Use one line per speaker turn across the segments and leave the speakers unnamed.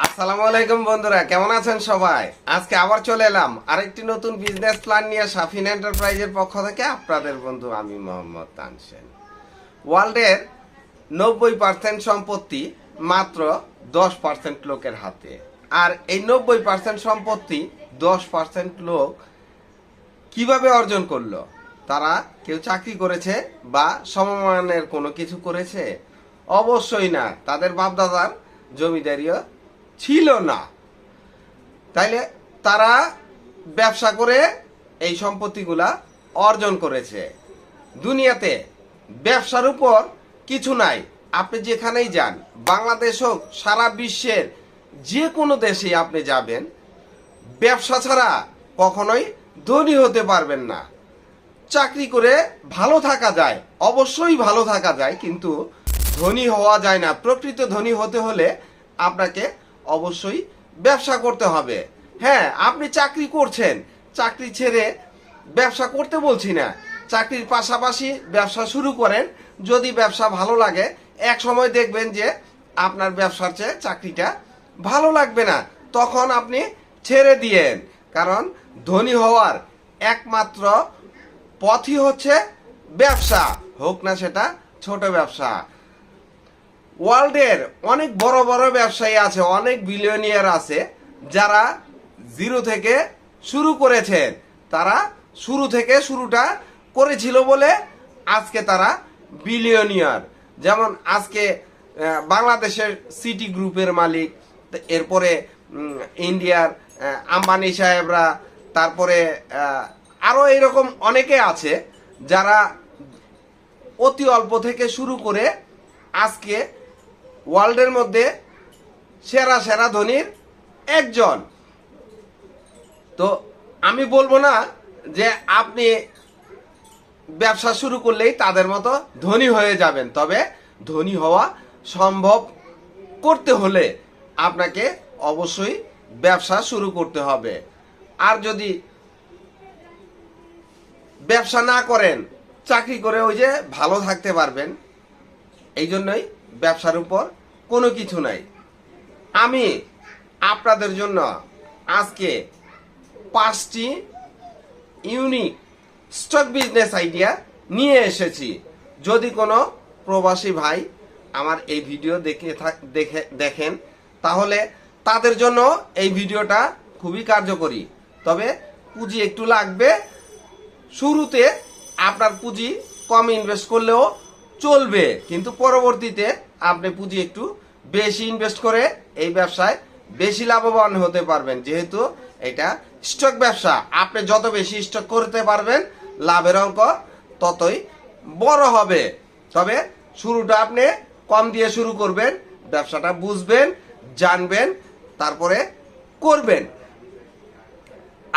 আসসালামু আলাইকুম বন্ধুরা, কেমন আছেন সবাই? আজকে আবার চলে এলাম আরেকটি নতুন বিজনেস প্ল্যান নিয়ে সাফিন এন্টারপ্রাইজের পক্ষ থেকে আপনাদের বন্ধু আমি মোহাম্মদ তানসেন। ওয়ার্ল্ডের নব্বই পার্সেন্ট সম্পত্তি মাত্র দশ পার্সেন্ট লোকের হাতে। আর এই নব্বই পার্সেন্ট সম্পত্তি দশ পার্সেন্ট লোক কীভাবে অর্জন করল? তারা কেউ চাকরি করেছে বা সমমানের কোনো কিছু করেছে? অবশ্যই না, তাদের বাপদাদার জমিদারিও ছিল না। তাইলে তারা ব্যবসা করে এই সম্পত্তিগুলা অর্জন করেছে। দুনিয়াতে ব্যবসার উপর কিছু নাই। আপনি যেখানেই যান, বাংলাদেশ হোক, সারা বিশ্বের যে কোনো দেশেই আপনি যাবেন, ব্যবসা ছাড়া কখনোই ধনী হতে পারবেন না। চাকরি করে ভালো থাকা যায়, অবশ্যই ভালো থাকা যায়, কিন্তু ধনী হওয়া যায় না। প্রকৃত ধনী হতে হলে আপনাকে অবশ্যই ব্যবসা করতে হবে। হ্যাঁ আপনি চাকরি করছেন। চাকরি ছেড়ে ব্যবসা করতে বলছি না। চাকরির পাশাপাশি ব্যবসা শুরু করেন। যদি ব্যবসা ভালো লাগে, এক সময় দেখবেন যে আপনার ব্যবসার চেয়ে চাকরিটা ভালো লাগবে না। তখন আপনি ছেড়ে দিয়েন। কারণ ধনী হওয়ার একমাত্র পথই হচ্ছে ব্যবসা। হোক না সেটা ছোট ব্যবসা। ওয়ার্ল্ডের অনেক বড় বড় ব্যবসায়ী আছে, অনেক বিলিয়নিয়ার আছে, যারা জিরো থেকে শুরু করেছেন। তারা শুরু থেকে শুরুটা করেছিল বলে আজকে তারা বিলিয়নিয়ার যেমন আজকে বাংলাদেশের সিটি গ্রুপের মালিক, এরপরে ইন্ডিয়ার আম্বানি সাহেবরা, তারপরে আরও এরকম অনেকে আছে যারা অতি অল্প থেকে শুরু করে আজকে ওয়ার্ল্ডের মধ্যে সেরা সেরা ধনীর একজন। তো আমি বলব না যে আপনি ব্যবসা শুরু করলেই তাদের মতো ধনী হয়ে যাবেন, তবে ধনী হওয়া সম্ভব করতে হলে আপনাকে অবশ্যই ব্যবসা শুরু করতে হবে। আর যদি ব্যবসা না করেন, চাকরি করে ওই যে ভালো থাকতে পারবেন। এই জন্যই ব্যবসার উপর কোনো কিছু নাই। আমি আপনাদের জন্য আজকে পাঁচটি ইউনিক স্টক বিজনেস আইডিয়া নিয়ে এসেছি। যদি কোনো প্রবাসী ভাই আমার এই ভিডিও দেখে দেখে, দেখেন, তাহলে তাদের জন্য এই ভিডিওটা খুবই কার্যকরী। তবে পুঁজি একটু লাগবে। শুরুতে আপনার পুঁজি কম ইনভেস্ট করলেও চলবে। কিন্তু পরবর্তীতে আপনি পুঁজি একটু বেশি ইনভেস্ট করে এই ব্যবসায় বেশি লাভবান হতে পারবেন। যেহেতু এটা স্টক ব্যবসা। আপনি যত বেশি স্টক করতে পারবেন, লাভের অঙ্ক ততই বড় হবে। তবে শুরুটা আপনি কম দিয়ে শুরু করবেন, ব্যবসাটা বুঝবেন, জানবেন, তারপরে করবেন।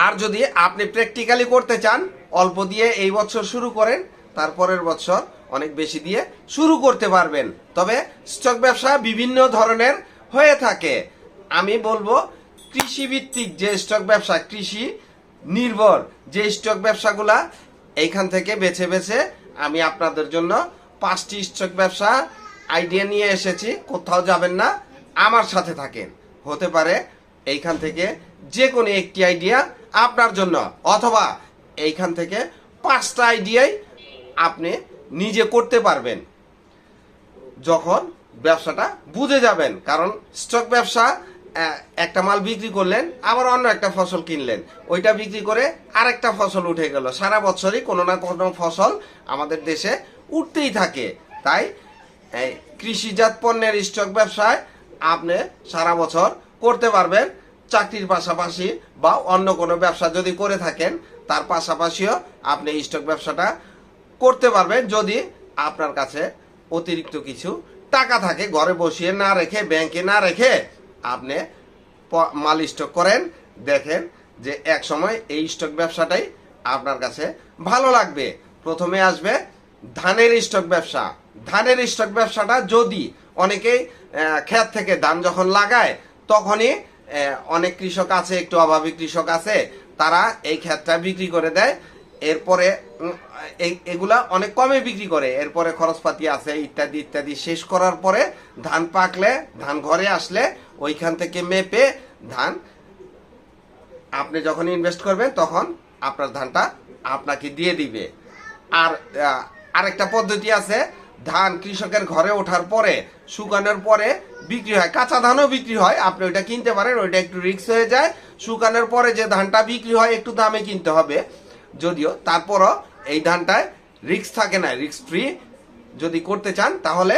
আর যদি আপনি প্র্যাকটিক্যালি করতে চান, অল্প দিয়ে এই বছর শুরু করেন, তারপরের বছর অনেক বেশি দিয়ে শুরু করতে পারবেন। তবে স্টক ব্যবসা বিভিন্ন ধরনের হয়ে থাকে। আমি বলব, কৃষিভিত্তিক যে স্টক ব্যবসা, কৃষি নির্ভর যে স্টক ব্যবসাগুলা, এইখান থেকে বেছে বেছে আমি আপনাদের জন্য পাঁচটি স্টক ব্যবসা আইডিয়া নিয়ে এসেছি। কোথাও যাবেন না, আমার সাথে থাকেন। হতে পারে এইখান থেকে যে কোনো একটি আইডিয়া আপনার জন্য, অথবা এইখান থেকে পাঁচটা আইডিয়াই আপনি নিজে করতে পারবেন। যখন ব্যবসাটা বুঝে যাবেন, কারণ স্টক ব্যবসা একটা মাল বিক্রি করলেন, আবার অন্য একটা ফসল কিনলেন। ওইটা বিক্রি করে আরেকটা ফসল উঠে গেল। সারা বছরই কোনো না কোনো ফসল আমাদের দেশে উঠতেই থাকে। তাই কৃষিজাত পণ্যের স্টক ব্যবসায় আপনি সারা বছর করতে পারবেন। চাকরির পাশাপাশি বা অন্য কোনো ব্যবসা যদি করে থাকেন, তার পাশাপাশিও আপনি স্টক ব্যবসাটা করতে পারবেন যদি আপনার কাছে অতিরিক্ত কিছু টাকা থাকে, ঘরে বসিয়ে না রেখে, ব্যাংকে না রেখে আপনি মাল স্টক করেন, দেখেন যে এক সময় এই স্টক ব্যবসাটাই আপনার কাছে ভালো লাগবে। প্রথমে আসবে ধানের স্টক ব্যবসা। ধানের স্টক ব্যবসাটা যদি অনেকেই ক্ষেত থেকে ধান যখন লাগায়, তখনই অনেক কৃষক আছে, একটু অভাবী কৃষক আছে, তারা এই ক্ষেতটা বিক্রি করে দেয়। এরপরে এগুলা অনেক কমে বিক্রি করে। এরপরে খরচপাতি আছে, ইত্যাদি ইত্যাদি। শেষ করার পরে ধান পাকলে, ধান ঘরে আসলে ওইখান থেকে মেপে ধান আপনি যখন ইনভেস্ট করবেন, তখন আপনার ধানটা আপনাকে দিয়ে দিবে। আর আরেকটা পদ্ধতি আছে, ধান কৃষকের ঘরে ওঠার পরে, শুকানোর পরে বিক্রি হয়। কাঁচা ধানও বিক্রি হয়, আপনি ওইটা কিনতে পারেন, ওইটা একটু রিস্ক হয়ে যায়। শুকানোর পরে যে ধানটা বিক্রি হয়, একটু দামে কিনতে হবে। যদিও তারপরও এই ধানটায় রিস্ক থাকে না রিক্স ফ্রি যদি করতে চান, তাহলে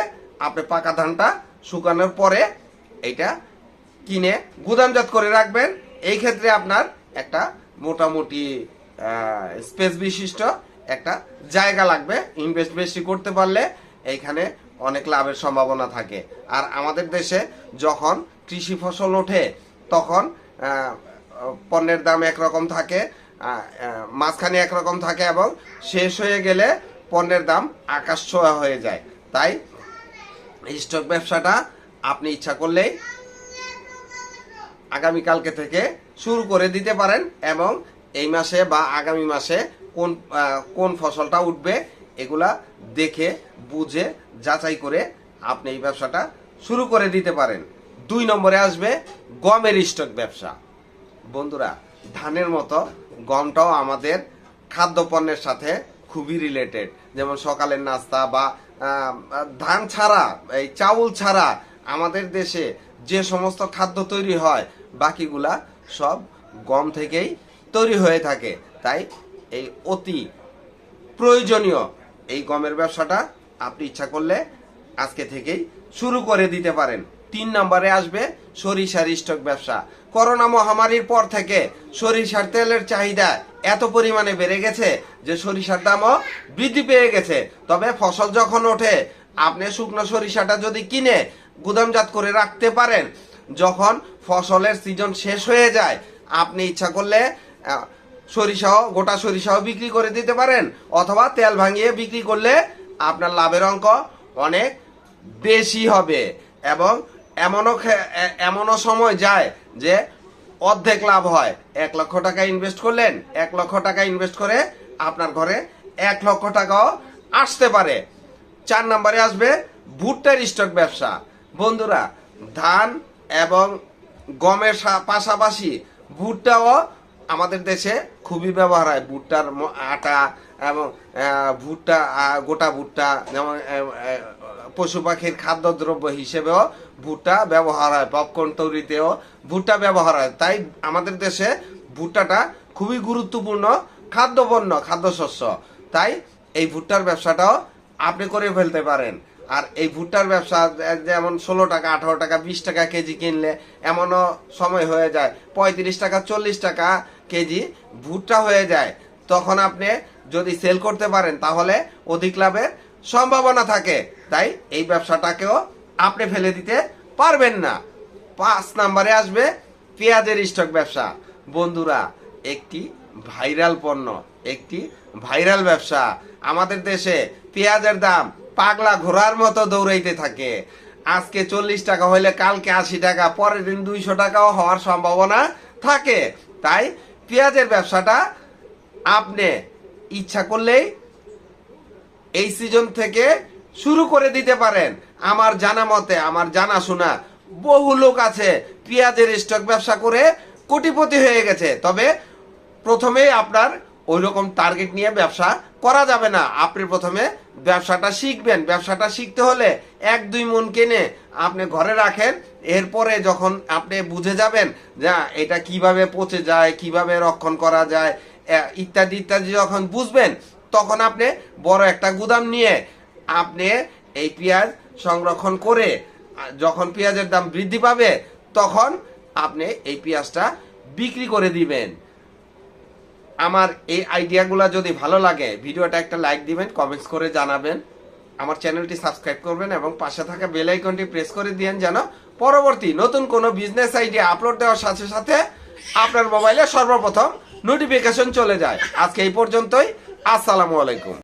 আপনি পাকা ধানটা শুকানোর পরে এটা কিনে গুদামজাত করে রাখবেন। এই ক্ষেত্রে আপনার একটা মোটামুটি স্পেস বিশিষ্ট একটা জায়গা লাগবে। ইনভেস্ট বেশি করতে পারলে এইখানে অনেক লাভের সম্ভাবনা থাকে। আর আমাদের দেশে যখন কৃষি ফসল ওঠে, তখন পণ্যের দাম একরকম থাকে। মাঝখানে একরকম থাকে এবং শেষ হয়ে গেলে পণ্যের দাম আকাশ ছোঁয়া হয়ে যায়। তাই স্টক ব্যবসাটা আপনি ইচ্ছা করলেই আগামীকালকে থেকে শুরু করে দিতে পারেন এবং এই মাসে বা আগামী মাসে কোন কোন ফসলটা উঠবে এগুলা দেখে, বুঝে, যাচাই করে আপনি এই ব্যবসাটা শুরু করে দিতে পারেন। দুই নম্বরে আসবে গমের স্টক ব্যবসা। বন্ধুরা, ধানের মতো গমটাও আমাদের খাদ্যপণ্যের সাথে খুবই রিলেটেড যেমন সকালের নাস্তা বা ধান ছাড়া, এই চাউল ছাড়া আমাদের দেশে যে সমস্ত খাদ্য তৈরি হয়, বাকিগুলা সব গম থেকেই তৈরি হয়ে থাকে। তাই এই অতি প্রয়োজনীয় এই গমের ব্যবসাটা আপনি ইচ্ছা করলে আজকে থেকেই শুরু করে দিতে পারেন। তিন নম্বরে আসবে সরিষার স্টক ব্যবসা। করোনা মহামারীর পর থেকে সরিষার তেলের চাহিদা এত পরিমাণে বেড়ে গেছে যে সরিষার দামও বৃদ্ধি পেয়ে গেছে। তবে ফসল যখন ওঠে, আপনি শুকনো সরিষাটা যদি কিনে গুদামজাত করে রাখতে পারেন, যখন ফসলের সিজন শেষ হয়ে যায়, আপনি ইচ্ছা করলে সরিষাও, গোটা সরিষাও বিক্রি করে দিতে পারেন, অথবা তেল ভাঙিয়ে বিক্রি করলে আপনার লাভের অঙ্ক অনেক বেশি হবে। এবং এমনও এমনও সময় যায় যে অর্ধেক লাভ হয়। এক লক্ষ টাকা ইনভেস্ট করলেন, এক লক্ষ টাকা ইনভেস্ট করে আপনার ঘরে এক লক্ষ টাকাও আসতে পারে। চার নম্বরে আসবে ভুট্টার স্টক ব্যবসা। বন্ধুরা, ধান এবং গমের পাশাপাশি ভুট্টাও আমাদের দেশে খুবই ব্যবহার হয়। ভুট্টার আটা এবং ভুট্টা গোটা ভুট্টা যেমন পশু পাখির খাদ্যদ্রব্য হিসেবেও ভুট্টা ব্যবহার হয় পপকর্ন তৈরিতেও ভুট্টা ব্যবহার হয়। তাই আমাদের দেশে ভুট্টাটা খুবই গুরুত্বপূর্ণ খাদ্যপণ্য, খাদ্যশস্য। তাই এই ভুট্টার ব্যবসাটাও আপনি করে ফেলতে পারেন। আর এই ভুট্টার ব্যবসা যেমন ষোলো টাকা, আঠারো টাকা, বিশ টাকা কেজি কিনলে এমনও সময় হয়ে যায়, পঁয়ত্রিশ টাকা, চল্লিশ টাকা কেজি ভুট্টা হয়ে যায়। তখন আপনি যদি সেল করতে পারেন, তাহলে অধিক লাভের সম্ভাবনা থাকে। তাই এই ব্যবসাটাকেও আপনি ফেলে দিতে পারবেন না। পাঁচ নাম্বারে আসবে পেঁয়াজের স্টক ব্যবসা। বন্ধুরা, একটি ভাইরাল পণ্য, একটি ভাইরাল ব্যবসা। আমাদের দেশে পেঁয়াজের দাম পাগলা ঘোড়ার মতো দৌড়াইতে থাকে। আজকে চল্লিশ টাকা হইলে কালকে আশি টাকা, পরের দিন দুইশো টাকাও হওয়ার সম্ভাবনা থাকে। তাই পেঁয়াজের ব্যবসাটা আপনি ইচ্ছা করলেই এই সিজন থেকে শুরু করে দিতে পারেন। আমার জানা মতে, আমার জানা শোনা, বহু লোক আছে, পেঁয়াজের স্টক ব্যবসা করে কোটিপতি হয়ে গেছে। তবে প্রথমেই আপনার ওই রকম টার্গেট নিয়ে ব্যবসা করা যাবে না। আপনি প্রথমে ব্যবসাটা শিখবেন। ব্যবসাটা শিখতে হলে এক, দুই মন কেনে আপনি ঘরে রাখেন। এরপরে যখন আপনি বুঝে যাবেন যা এটা কীভাবে পচে যায়, কীভাবে রক্ষণ করা যায় ইত্যাদি ইত্যাদি, যখন বুঝবেন, তখন আপনি বড় একটা গুদাম নিয়ে আপনি এই পেঁয়াজ সংরক্ষণ করে যখন পেঁয়াজের দাম বৃদ্ধি পাবে, তখন আপনি এই পেঁয়াজটা বিক্রি করে দিবেন। আমার এই আইডিয়াগুলো যদি ভালো লাগে, ভিডিওটা একটা লাইক দিবেন, কমেন্টস করে জানাবেন। আমার চ্যানেলটি সাবস্ক্রাইব করবেন এবং পাশে থাকা বেল আইকনটি প্রেস করে দিয়েন যেন পরবর্তী নতুন কোনো বিজনেস আইডিয়া আপলোড দেওয়ার সাথে সাথে আপনার মোবাইলে সর্বপ্রথম নোটিফিকেশন চলে যায়। আজকে এই পর্যন্তই। আসসালামু আলাইকুম।